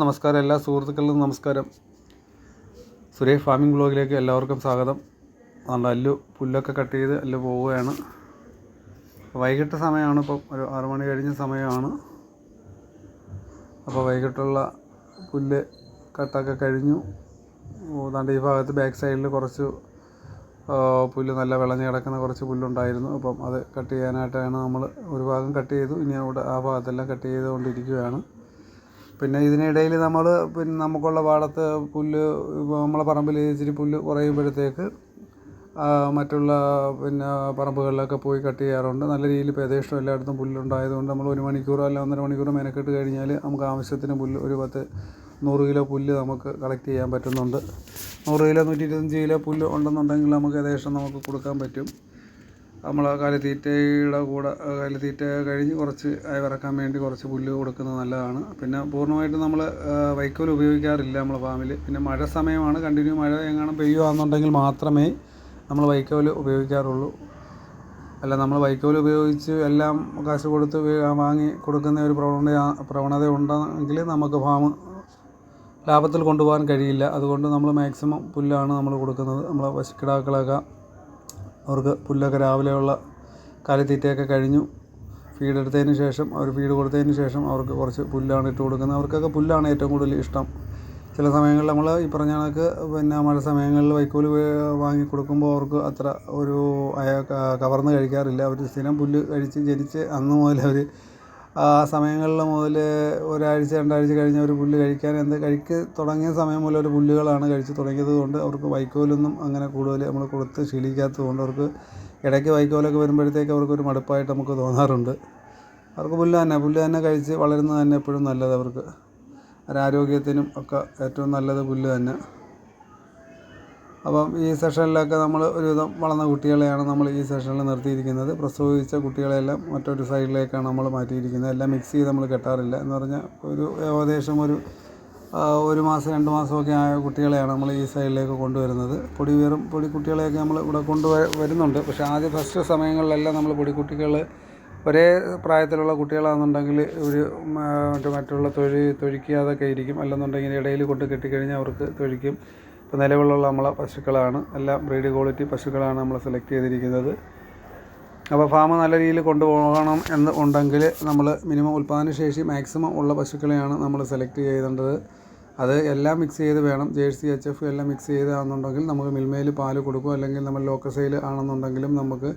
നമസ്കാരം. എല്ലാ സുഹൃത്തുക്കളിലും നമസ്കാരം. സുരേഷ് ഫാമിംഗ് ബ്ലോഗിലേക്ക് എല്ലാവർക്കും സ്വാഗതം. അതുകൊണ്ട് അല്ലു പുല്ലൊക്കെ കട്ട് ചെയ്ത് അല്ലു പോവുകയാണ്. വൈകിട്ട് സമയമാണ് ഇപ്പം ഒരു ആറു മണി കഴിഞ്ഞ സമയമാണ്. അപ്പോൾ വൈകിട്ടുള്ള പുല്ല് കട്ടൊക്കെ കഴിഞ്ഞു. ദാണ്ട് ഈ ഭാഗത്ത് ബാക്ക് സൈഡിൽ കുറച്ച് പുല്ല് നല്ല വിളഞ്ഞ് കിടക്കുന്ന കുറച്ച് പുല്ലുണ്ടായിരുന്നു. അപ്പം അത് കട്ട് ചെയ്യാനായിട്ടാണ് നമ്മൾ ഒരു ഭാഗം കട്ട് ചെയ്തു. ഇനി അവിടെ ആ ഭാഗത്തെല്ലാം കട്ട് ചെയ്തുകൊണ്ടിരിക്കുകയാണ്. പിന്നെ ഇതിനിടയിൽ നമ്മൾ പിന്നെ നമുക്കുള്ള പാടത്ത് പുല്ല് നമ്മളെ പറമ്പിൽ ഇച്ചിരി പുല്ല് കുറയുമ്പോഴത്തേക്ക് മറ്റുള്ള പിന്നെ പറമ്പുകളിലൊക്കെ പോയി കട്ട് ചെയ്യാറുണ്ട്. നല്ല രീതിയിൽ പ്രദേശം എല്ലായിടത്തും എല്ലായിടത്തും പുല്ലുണ്ടായതുകൊണ്ട് നമ്മൾ ഒരു മണിക്കൂറോ അല്ല ഒന്നര മണിക്കൂറോ മെനക്കെട്ട് കഴിഞ്ഞാൽ നമുക്ക് ആവശ്യത്തിന് പുല്ല് ഒരു പത്ത് നൂറ് കിലോ പുല്ല് നമുക്ക് കളക്ട് ചെയ്യാൻ പറ്റുന്നുണ്ട്. നൂറ് കിലോ നൂറ്റി ഇരുപത്തഞ്ച് കിലോ പുല്ല് ഉണ്ടെന്നുണ്ടെങ്കിൽ നമുക്ക് ഏകദേശം നമുക്ക് കൊടുക്കാൻ പറ്റും. നമ്മൾ കാലിത്തീറ്റയുടെ കൂടെ കാലിത്തീറ്റ കഴിഞ്ഞ് കുറച്ച് അയവിറക്കാൻ വേണ്ടി കുറച്ച് പുല്ല് കൊടുക്കുന്നത് നല്ലതാണ്. പിന്നെ പൂർണമായിട്ടും നമ്മൾ വൈക്കോൽ ഉപയോഗിക്കാറില്ല നമ്മൾ ഫാമിൽ പിന്നെ മഴ സമയമാണ് കണ്ടിന്യൂ മഴ എങ്ങാനും പെയ്യുകയാണെന്നുണ്ടെങ്കിൽ മാത്രമേ നമ്മൾ വൈക്കോൽ ഉപയോഗിക്കാറുള്ളൂ. അല്ല നമ്മൾ വൈക്കോൽ ഉപയോഗിച്ച് എല്ലാം കാശ് കൊടുത്ത് വാങ്ങി കൊടുക്കുന്ന ഒരു പ്രവണത പ്രവണത ഉണ്ടെങ്കിൽ നമുക്ക് ഫാം ലാഭത്തിൽ കൊണ്ടുപോകാൻ കഴിയില്ല. അതുകൊണ്ട് നമ്മൾ മാക്സിമം പുല്ലാണ് നമ്മൾ കൊടുക്കുന്നത്. നമ്മളെ പശുക്കിടാക്കളൊക്കെ അവർക്ക് പുല്ലൊക്കെ രാവിലെയുള്ള കാലിത്തീറ്റയൊക്കെ കഴിഞ്ഞു. ഫീഡ് എടുത്തതിന് ശേഷം അവർ ഫീഡ് കൊടുത്തതിന് ശേഷം അവർക്ക് കുറച്ച് പുല്ലാണ് ഇട്ട് കൊടുക്കുന്നത്. അവർക്കൊക്കെ പുല്ലാണ് ഏറ്റവും കൂടുതൽ ഇഷ്ടം. ചില സമയങ്ങളിൽ നമ്മൾ ഈ പറഞ്ഞ കണക്ക് പിന്നെ മഴ സമയങ്ങളിൽ വൈക്കോൽ വാങ്ങി കൊടുക്കുമ്പോൾ അവർക്ക് അത്ര ഒരു കവർന്ന് കഴിക്കാറില്ല. അവർ സ്ഥിരം പുല്ല് കഴിച്ച് ജനിച്ച് അന്ന് മുതൽ അവർ സമയങ്ങളിൽ മുതൽ ഒരാഴ്ച രണ്ടാഴ്ച കഴിഞ്ഞ് അവർ പുല്ല് കഴിക്കാൻ എന്ത് കഴിക്ക് തുടങ്ങിയ സമയം മുതൽ ഒരു പുല്ലുകളാണ് കഴിച്ച് തുടങ്ങിയത് കൊണ്ട് അവർക്ക് വൈക്കോലൊന്നും അങ്ങനെ കൂടുതൽ നമ്മൾ കൊടുത്ത് ശീലിക്കാത്തത് കൊണ്ട് അവർക്ക് ഇടയ്ക്ക് വൈക്കോലൊക്കെ വരുമ്പോഴത്തേക്ക് അവർക്കൊരു മടുപ്പായിട്ട് നമുക്ക് തോന്നാറുണ്ട്. അവർക്ക് പുല്ല് തന്നെ പുല്ല് തന്നെ കഴിച്ച് വളരുന്നത് തന്നെ എപ്പോഴും നല്ലത് അവർക്ക്. ഒരാരോഗ്യത്തിനും ഒക്കെ ഏറ്റവും നല്ലത് പുല്ല് തന്നെ. അപ്പം ഈ സെഷനിലൊക്കെ നമ്മൾ ഒരുവിധം വളർന്ന കുട്ടികളെയാണ് നമ്മൾ ഈ സെഷനിൽ നിർത്തിയിരിക്കുന്നത്. പ്രസവിച്ച കുട്ടികളെയെല്ലാം മറ്റൊരു സൈഡിലേക്കാണ് നമ്മൾ മാറ്റിയിരിക്കുന്നത്. എല്ലാം മിക്സ് ചെയ്ത് നമ്മൾ കെട്ടാറില്ല എന്ന് പറഞ്ഞാൽ ഒരു ഏകദേശം ഒരു ഒരു മാസം രണ്ട് മാസമൊക്കെ ആയ കുട്ടികളെയാണ് നമ്മൾ ഈ സൈഡിലേക്ക് കൊണ്ടുവരുന്നത്. പൊടി വെറും പൊടി കുട്ടികളെയൊക്കെ നമ്മൾ ഇവിടെ കൊണ്ടു വരുന്നുണ്ട്. പക്ഷേ ആദ്യ ഫസ്റ്റ് സമയങ്ങളിലെല്ലാം നമ്മൾ പൊടി പൊടിക്കുട്ടികൾ ഒരേ പ്രായത്തിലുള്ള കുട്ടികളാണെന്നുണ്ടെങ്കിൽ ഒരു മറ്റു മറ്റുള്ള തൊഴി തൊഴിക്കാതൊക്കെ ഇരിക്കും. അല്ലെന്നുണ്ടെങ്കിൽ ഇടയിൽ കൊണ്ട് കെട്ടിക്കഴിഞ്ഞാൽ അവർക്ക് തൊഴിക്കും. ഇപ്പോൾ നിലവിലുള്ള നമ്മളെ പശുക്കളാണ്. എല്ലാം ബ്രീഡ് ക്വാളിറ്റി പശുക്കളാണ് നമ്മൾ സെലക്ട് ചെയ്തിരിക്കുന്നത്. അപ്പോൾ ഫാം നല്ല രീതിയിൽ കൊണ്ടുപോകണം എന്ന് ഉണ്ടെങ്കിൽ നമ്മൾ മിനിമം ഉൽപ്പാദനശേഷി മാക്സിമം ഉള്ള പശുക്കളെയാണ് നമ്മൾ സെലക്ട് ചെയ്തേണ്ടത്. അത് എല്ലാം മിക്സ് ചെയ്ത് വേണം. ജേഴ്സി എച്ച് എഫ് എല്ലാം മിക്സ് ചെയ്താണെന്നുണ്ടെങ്കിൽ നമുക്ക് മിൽമയിൽ പാൽ കൊടുക്കും അല്ലെങ്കിൽ നമ്മൾ ലോക്കൽ സെയിൽ ആണെന്നുണ്ടെങ്കിലും നമുക്ക്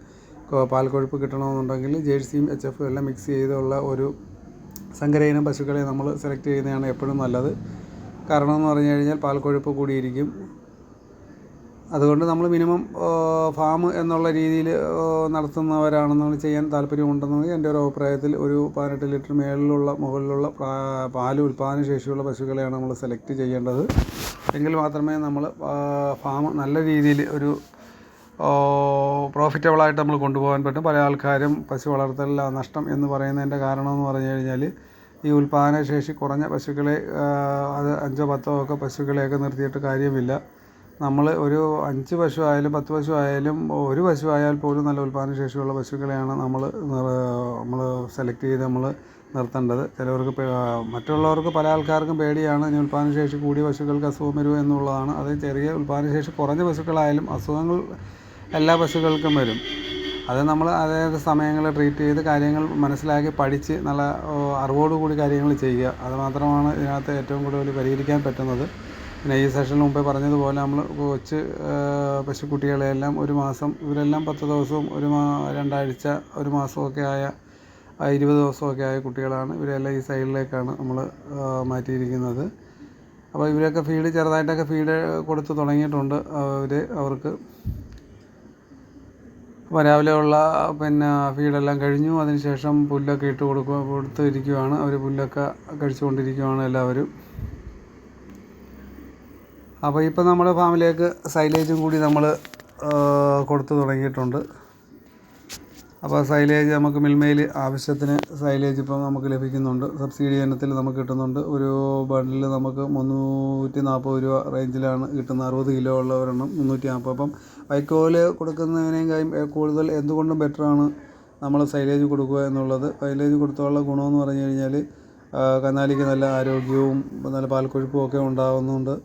പാൽ കൊഴുപ്പ് കിട്ടണമെന്നുണ്ടെങ്കിൽ ജേഴ്സിയും എച്ച് എഫും എല്ലാം മിക്സ് ചെയ്തുള്ള ഒരു സങ്കരയിനം പശുക്കളെ നമ്മൾ സെലക്ട് ചെയ്യുന്നതാണ് എപ്പോഴും നല്ലത്. കാരണം എന്ന് പറഞ്ഞു കഴിഞ്ഞാൽ പാൽ കൊഴുപ്പ് കൂടിയിരിക്കും. അതുകൊണ്ട് നമ്മൾ മിനിമം ഫാം എന്നുള്ള രീതിയിൽ നടത്തുന്നവരാണെന്ന് ചെയ്യാൻ താല്പര്യമുണ്ടെന്നെങ്കിൽ എന്റെ ഒരു അഭിപ്രായത്തിൽ ഒരു പതിനെട്ട് ലിറ്റർ മേളിലുള്ള മുകളിലുള്ള പാൽ ഉൽപ്പാദന ശേഷിയുള്ള പശുക്കളെയാണ് നമ്മൾ സെലക്ട് ചെയ്യേണ്ടത്. എങ്കിൽ മാത്രമേ നമ്മൾ ഫാം നല്ല രീതിയിൽ ഒരു പ്രോഫിറ്റബിളായിട്ട് നമ്മൾ കൊണ്ടുപോകാൻ പറ്റും. പല ആൾക്കാരും പശു വളർത്തലിൽ നഷ്ടം എന്ന് പറയുന്നതിന്റെ കാരണം എന്ന് പറഞ്ഞു കഴിഞ്ഞാൽ ഈ ഉൽപാദനശേഷി കുറഞ്ഞ പശുക്കളെ അത് അഞ്ചോ പത്തോ ഒക്കെ പശുക്കളെയൊക്കെ നിർത്തിയിട്ട് കാര്യമില്ല. നമ്മൾ ഒരു അഞ്ച് പശു ആയാലും പത്ത് പശു ആയാലും ഒരു പശു ആയാൽ പോലും നല്ല ഉൽപാദനശേഷിയുള്ള പശുക്കളെയാണ് നമ്മൾ നമ്മൾ സെലക്ട് ചെയ്ത് നമ്മൾ നിർത്തേണ്ടത്. ചിലവർക്ക് മറ്റുള്ളവർക്ക് പല ആൾക്കാർക്കും പേടിയാണ് ഇനി ഉൽപാദനശേഷി കൂടിയ പശുക്കൾക്ക് അസുഖം വരുമോ എന്നുള്ളതാണ്. അത് ചെറിയ ഉൽപാദനശേഷി കുറഞ്ഞ പശുക്കളായാലും അസുഖങ്ങൾ എല്ലാ പശുക്കൾക്കും വരും. അത് നമ്മൾ അതായത് സമയങ്ങളിൽ ട്രീറ്റ് ചെയ്ത് കാര്യങ്ങൾ മനസ്സിലാക്കി പഠിച്ച് നല്ല അറിവോടുകൂടി കാര്യങ്ങൾ ചെയ്യുക. അത് മാത്രമാണ് ഇതിനകത്ത് ഏറ്റവും കൂടുതൽ പരിഹരിക്കാൻ പറ്റുന്നത്. പിന്നെ ഈ സെഷനിൽ മുമ്പേ പറഞ്ഞതുപോലെ നമ്മൾ കൊച്ച് പശുക്കുട്ടികളെയെല്ലാം ഒരു മാസം ഇവരെല്ലാം പത്ത് ദിവസവും ഒരു മാ രണ്ടാഴ്ച ഒരു മാസമൊക്കെ ആയ ഇരുപത് ദിവസമൊക്കെ ആയ കുട്ടികളാണ്. ഇവരെല്ലാം ഈ സൈഡിലേക്കാണ് നമ്മൾ മാറ്റിയിരിക്കുന്നത്. അപ്പോൾ ഇവരൊക്കെ ഫീഡ് ചെറുതായിട്ടൊക്കെ ഫീഡ് കൊടുത്ത് തുടങ്ങിയിട്ടുണ്ട്. അവർ അവർക്ക് അപ്പോൾ രാവിലെയുള്ള പിന്നെ ഫീഡെല്ലാം കഴിഞ്ഞു. അതിനുശേഷം പുല്ലൊക്കെ ഇട്ട് കൊടുക്കുക കൊടുത്ത് ഇരിക്കുവാണ് അവർ പുല്ലൊക്കെ കഴിച്ചുകൊണ്ടിരിക്കുവാണ് എല്ലാവരും. അപ്പോൾ ഇപ്പോൾ നമ്മുടെ ഫാമിലേക്ക് സൈലേജും കൂടി നമ്മൾ കൊടുത്തു തുടങ്ങിയിട്ടുണ്ട്. അപ്പോൾ സൈലേജ് നമുക്ക് മിൽമയിൽ ആവശ്യത്തിന് സൈലേജ് ഇപ്പം നമുക്ക് ലഭിക്കുന്നുണ്ട്. സബ്സിഡി ഇനത്തിൽ നമുക്ക് കിട്ടുന്നുണ്ട്. ഒരു ബണ്ടിൽ നമുക്ക് മുന്നൂറ്റി നാൽപ്പത് രൂപ റേഞ്ചിലാണ് കിട്ടുന്നത്. അറുപത് കിലോ ഉള്ള ഒരെണ്ണം മുന്നൂറ്റി നാൽപ്പത് അപ്പം വൈക്കോൽ കൊടുക്കുന്നതിനേക്കാളും കൂടുതൽ എന്തുകൊണ്ടും ബെറ്ററാണ് നമ്മൾ സൈലേജ് കൊടുക്കുക എന്നുള്ളത്. സൈലേജ് കൊടുത്തുള്ള ഗുണമെന്ന് പറഞ്ഞു കഴിഞ്ഞാൽ കന്നാലിക്ക് നല്ല ആരോഗ്യവും നല്ല പാൽക്കൊഴുപ്പും ഒക്കെ ഉണ്ടാകുന്നുണ്ട്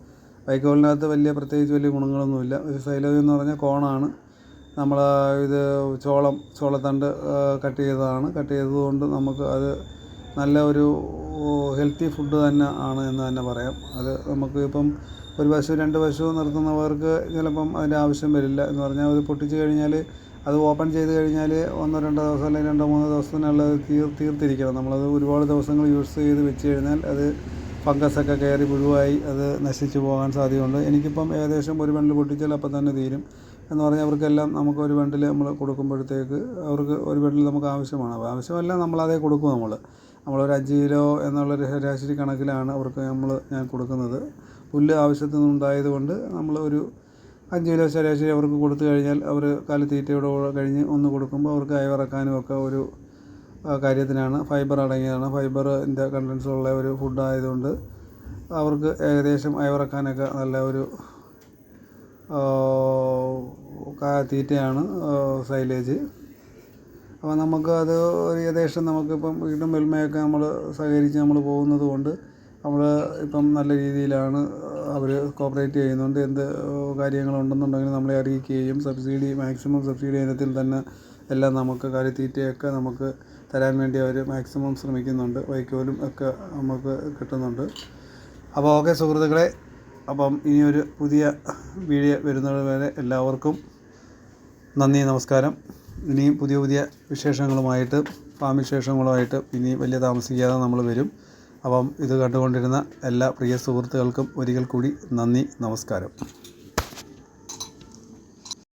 വൈക്കോലിനകത്ത് വലിയ പ്രത്യേകിച്ച് വലിയ ഗുണങ്ങളൊന്നുമില്ല. സൈലേജ് എന്ന് പറഞ്ഞാൽ കോണാണ്. നമ്മൾ ഇത് ചോളം ചോളത്തണ്ട് കട്ട് ചെയ്തതാണ്. കട്ട് ചെയ്തത് കൊണ്ട് നമുക്ക് അത് നല്ല ഒരു ഹെൽത്തി ഫുഡ് തന്നെ ആണ് എന്ന് തന്നെ പറയാം. അത് നമുക്ക് ഇപ്പം ഒരു പശു രണ്ട് പശു നിർത്തുന്നവർക്ക് ചിലപ്പം അതിന്റെ ആവശ്യം വരില്ല എന്ന് പറഞ്ഞാൽ അത് പൊട്ടിച്ച് കഴിഞ്ഞാൽ അത് ഓപ്പൺ ചെയ്ത് കഴിഞ്ഞാൽ ഒന്നോ രണ്ടോ ദിവസം അല്ലെങ്കിൽ രണ്ടോ മൂന്നോ ദിവസത്തിനുള്ളത് തീർ തീർത്തിരിക്കണം. നമ്മളത് ഒരുപാട് ദിവസങ്ങൾ യൂസ് ചെയ്ത് വെച്ച് കഴിഞ്ഞാൽ അത് ഫംഗസൊക്കെ കയറി പുഴുവായി അത് നശിച്ചു പോകാൻ സാധ്യതയുണ്ട്. എനിക്കിപ്പം ഏകദേശം ഒരു ബണ്ടിൽ പൊട്ടിച്ചാൽ അപ്പം തന്നെ തീരും. എന്ന് പറഞ്ഞാൽ അവർക്കെല്ലാം നമുക്ക് ഒരു ബണ്ടിൽ നമ്മൾ കൊടുക്കുമ്പോഴത്തേക്ക് അവർക്ക് ഒരു ബണ്ടിൽ നമുക്ക് ആവശ്യമാണ്. അപ്പോൾ ആവശ്യമല്ല നമ്മളതേ കൊടുക്കും നമ്മൾ നമ്മളൊരു അഞ്ച് കിലോ എന്നുള്ള ശരാശരി കണക്കിലാണ് അവർക്ക് നമ്മൾ ഞാൻ കൊടുക്കുന്നത്. പുല്ല് ആവശ്യത്തിനുണ്ടായത് കൊണ്ട് നമ്മൾ ഒരു അഞ്ച് കിലോ ശരാശരി അവർക്ക് കൊടുത്തു കഴിഞ്ഞാൽ അവർ കാലിത്തീറ്റയോടെ കഴിഞ്ഞ് ഒന്ന് കൊടുക്കുമ്പോൾ അവർക്ക് അയവിറക്കാനും ഒക്കെ ഒരു കാര്യത്തിനാണ്. ഫൈബർ അടങ്ങിയതാണ്. ഫൈബറിന്റെ കണ്ടൻസുള്ള ഒരു ഫുഡ് ആയതുകൊണ്ട് അവർക്ക് ഏകദേശം അയവിറക്കാനൊക്കെ നല്ല ഒരു തീറ്റയാണ് സൈലേജ്. അപ്പോൾ നമുക്ക് അത് ഒരു ഏകദേശം നമുക്കിപ്പം വീണ്ടും വെൽമയൊക്കെ നമ്മൾ സഹകരിച്ച് നമ്മൾ പോകുന്നത് കൊണ്ട് നമ്മൾ ഇപ്പം നല്ല രീതിയിലാണ് അവർ കോപ്പറേറ്റ് ചെയ്യുന്നുണ്ട്. എന്ത് കാര്യങ്ങളുണ്ടെന്നുണ്ടെങ്കിൽ നമ്മളെ അറിയിക്കുകയും സബ്സിഡി മാക്സിമം സബ്സിഡി ഇനത്തിൽ തന്നെ എല്ലാം നമുക്ക് കാര്യത്തീറ്റയൊക്കെ നമുക്ക് തരാൻ വേണ്ടി അവർ മാക്സിമം ശ്രമിക്കുന്നുണ്ട്. വൈക്കോലും ഒക്കെ നമുക്ക് കിട്ടുന്നുണ്ട്. അപ്പോൾ ഓക്കെ സുഹൃത്തുക്കളെ അപ്പം ഇനിയൊരു പുതിയ വീഡിയോ വരുന്നത് വരെ എല്ലാവർക്കും നന്ദി നമസ്കാരം. ഇനിയും പുതിയ പുതിയ വിശേഷങ്ങളുമായിട്ട് ഫാം വിശേഷങ്ങളുമായിട്ട് ഇനി വലിയ താമസിക്കാതെ നമ്മൾ വരും. അപ്പം ഇത് കണ്ടുകൊണ്ടിരുന്ന എല്ലാ പ്രിയ സുഹൃത്തുക്കൾക്കും ഒരിക്കൽ കൂടി നന്ദി നമസ്കാരം.